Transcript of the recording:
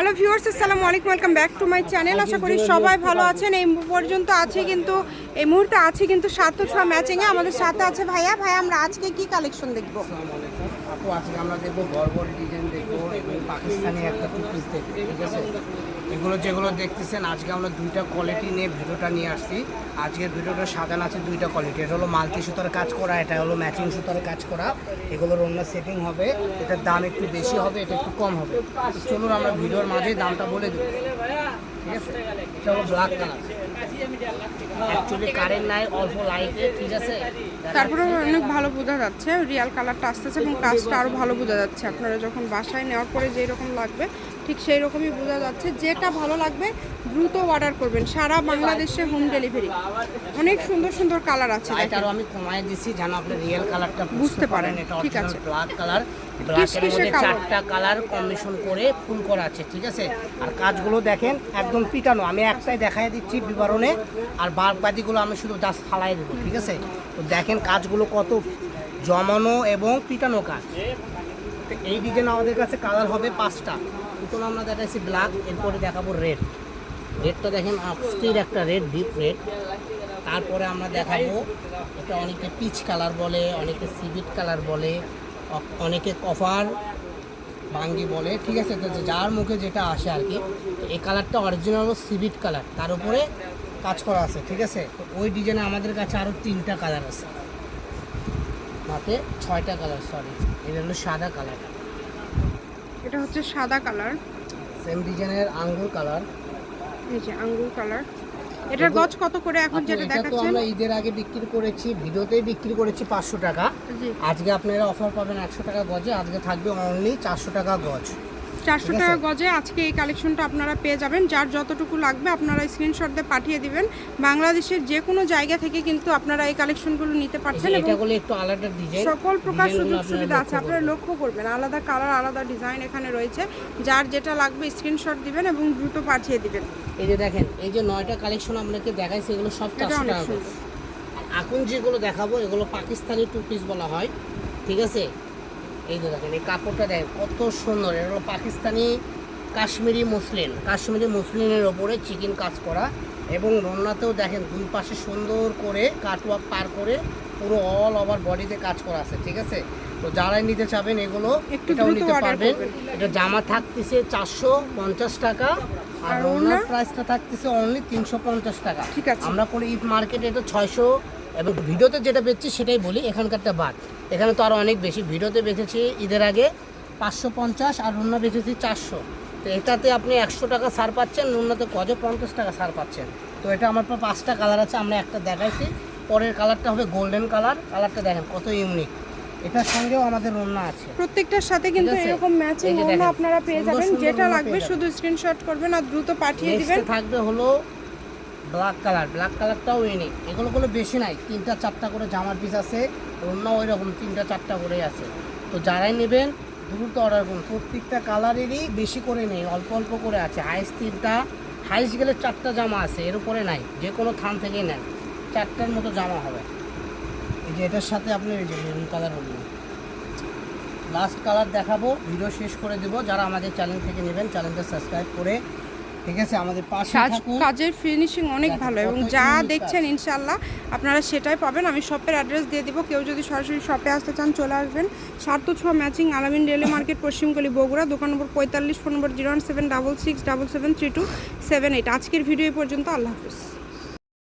Hello viewers, আসসালামু আলাইকুম, welcome back to my channel. আশা করি সবাই ভালো আছেন। এই পর্যন্ত আছে কিন্তু, এই মুহূর্তে আছে কিন্তু সাত ছ ম্যাচিংয়ে আমাদের সাথে আছে ভাইয়া। ভাইয়া, আমরা আজকে কি কালেকশন দেখব? আজকে আমরা দেখব বর্বর ডিজাইন দেখব। পাকিস্তানি একটা টুপিস দেখব ঠিক আছে? এগুলো যেগুলো দেখতেছেন, আজকে আমরা দুইটা কোয়ালিটি নিয়ে ভিডিওটা নিয়ে আসছি। আজকের ভিডিওটা সাজানো আছে দুইটা কোয়ালিটি এটা হলো মাল্টি সুতার কাজ করা, এটা হলো ম্যাচিং সুতার কাজ করা। এগুলোর অন্য সেটিং হবে, এটার দাম একটু বেশি হবে, এটা একটু কম হবে। চলুন আমরা ভিডিওর মাঝে দামটা বলে দেবো ঠিক আছে? এটা হলো ব্ল্যাক কালার কারেন্ট নাই, অল্প ঠিক আছে? তারপরে অনেক ভালো বোঝা যাচ্ছে রিয়াল কালারটা আসতেছে এবং কাজটা আরও ভালো বোঝা যাচ্ছে। আপনারা যখন বাসায় নেওয়ার পরে যেই রকম লাগবে ঠিক সেই রকমই বোঝা যাচ্ছে। যেটা ভালো লাগবে দ্রুত অর্ডার করবেন। সারা বাংলাদেশে হোম ডেলিভারি অনেক সুন্দর সুন্দর কালার আছে। লাইটারও আমি কমায় দিছি যেন আপনি রিয়েল কালারটা বুঝতে পারেন, এটা ঠিক আছে। ব্ল্যাক কালার ব্ল্যাকের মধ্যে। চারটা কালার কম্বিনেশন করে ফুল করা আছে ঠিক আছে? আর কাজগুলো দেখেন একদম পিটানো। আমি একটাই দেখাই দিচ্ছি বিবরণে। আর বাদ বাকিগুলো আমি শুধু জাস্ট ফালাই দেবো ঠিক আছে? তো দেখেন কাজগুলো কত জমানো এবং পিটানো কাজ। তো এই ডিজাইন আমাদের কাছে কালার হবে পাঁচটা। প্রথমে আমরা দেখাচ্ছি ব্ল্যাক এরপরে দেখাবো রেড রেডটা দেখেন অস্থির একটা রেড ডিপ রেড তারপরে আমরা দেখাবো, এটা অনেকে পিচ কালার বলে, অনেকে সিভিট কালার বলে অনেকে কফার বাঙ্গি বলে, ঠিক আছে? তো যার মুখে যেটা আসে আর কি এই কালারটা অরিজিনাল সিভিট কালার তার উপরে কাজ করা আছে, ঠিক আছে? তো ওই ডিজাইনে আমাদের কাছে আরও তিনটা কালার আছে। মাত্র ছয়টা কালার সরি এটা হলো সাদা কালার এটা হচ্ছে সাদা কালার সেম ডিজাইনের আঙ্গুর কালার এই যে আঙ্গুর কালার এটার গজ কত করে এখন যেটা এটা তো দেখাচ্ছেন? আমরা ঈদের আগে বিক্রি করেছি ভিডিওতেই বিক্রি করেছি পাঁচশো টাকা। জি। আজকে আপনারা অফার পাবেন একশো টাকা গজে আজকে থাকবে অনলি চারশো টাকা গজ। চারশো টাকা গজে আজকে এই কালেকশনটা আপনারা পেয়ে যাবেন যার যতটুকু লাগবে আপনারা স্ক্রিনশট দিয়ে পাঠিয়ে দিবেন। বাংলাদেশের যে কোনো জায়গা থেকে কিন্তু আপনারা এই কালেকশনগুলো নিতে পারছেন সকল প্রকার সুযোগ সুবিধা আছে আপনারা লক্ষ্য করবেন আলাদা কালার আলাদা ডিজাইন এখানে রয়েছে। যার যেটা লাগবে স্ক্রিনশট দিবেন এবং দ্রুত পাঠিয়ে দিবেন। এই যে দেখেন এই যে নয়টা কালেকশন আপনাকে দেখাইছি এগুলো সব চারশো টাকা এখন যেগুলো দেখাবো এগুলো পাকিস্তানি টু পিস বলা হয় ঠিক আছে? এই যে দেখেন এই কাপড়টা দেখেন কত সুন্দর। এটা হলো পাকিস্তানি কাশ্মীরি মুসলিন কাশ্মীরি মুসলিনের ওপরে চিকেন কাজ করা এবং রন্নাতেও দেখেন দুই পাশে সুন্দর করে কাটওয়ার্ক পার করে পুরো অল ওভার বডিতে কাজ করা আছে ঠিক আছে? তো যারাই নিতে চাবেন এগুলো এটাও নিতে পারবেন। এটা জামা থাকতেছে চারশো পঞ্চাশ টাকা আর রন্নার? প্রাইসটা থাকতেছে অনলি তিনশো পঞ্চাশ টাকা। ঠিক আছে। আমরা করে ঈদ মার্কেটে এটা ছয়শো এবং ভিডিওতে যেটা বেচছি সেটাই বলি এখানকারটা বাদ। এখানে তো আরও অনেক বেশি। ভিডিওতে বেঁচেছি ঈদের আগে পাঁচশো পঞ্চাশ আর রুন্না বেঁচেছি চারশো। তো এটাতে আপনি একশো টাকা সার পাচ্ছেন রুন্নাতে গজে পঞ্চাশ টাকা সার পাচ্ছেন। তো এটা আমার পর পাঁচটা কালার আছে আমরা একটা দেখাইছি। পরের কালারটা হবে গোল্ডেন কালার। কালারটা দেখেন কত ইউনিক এটার সঙ্গেও আমাদের রুন্না আছে। প্রত্যেকটার সাথে কিন্তু? এরকম ম্যাচিং ওড়না আপনারা পেয়ে যাবেন। যেটা লাগবে। শুধু স্ক্রিনশট করবেন আর দ্রুত পাঠিয়ে দিবেন। থাকবে হলো ব্ল্যাক কালার ব্ল্যাক কালারটাও ইউনিক এগুলো কোনো বেশি নাই। তিনটা চারটা করে জামার পিস আছে। অন্য ওই রকম তিনটা, চারটা করে আছে। তো যারাই নেবেন, দ্রুত অর্ডার করুন। প্রত্যেকটা কালারেরই বেশি করে নেই, অল্প অল্প করে আছে। হাইস তিনটা হাইস গেলে চারটা জামা আছে, এর উপরে নাই। যে কোনো থান থেকেই নেন। চারটার মতো জামা হবে। এই যে এটার সাথে আপনি এই যে মেরুন কালার হলো লাস্ট কালার দেখাবো ভিডিও শেষ করে দেবো। যারা আমাদের চ্যানেল থেকে নেবেন চ্যানেলটা সাবস্ক্রাইব করে ঠিক আছে? আমাদের পাশে কাজের ফিনিশিং অনেক ভালো এবং যা দেখছেন ইনশাল্লাহ আপনারা সেটাই পাবেন। আমি শপের অ্যাড্রেস দিয়ে দিব। কেউ যদি সরাসরি শপে আসতে চান চলে আসবেন। সাত তো ছ ম্যাচিং আলামিন রেলে মার্কেট পশ্চিমগলি বগুড়া দোকান নম্বর পঁয়তাল্লিশ phone number zero one seven double six double seven three two seven eight আজকের ভিডিও পর্যন্ত। আল্লাহ হাফিজ।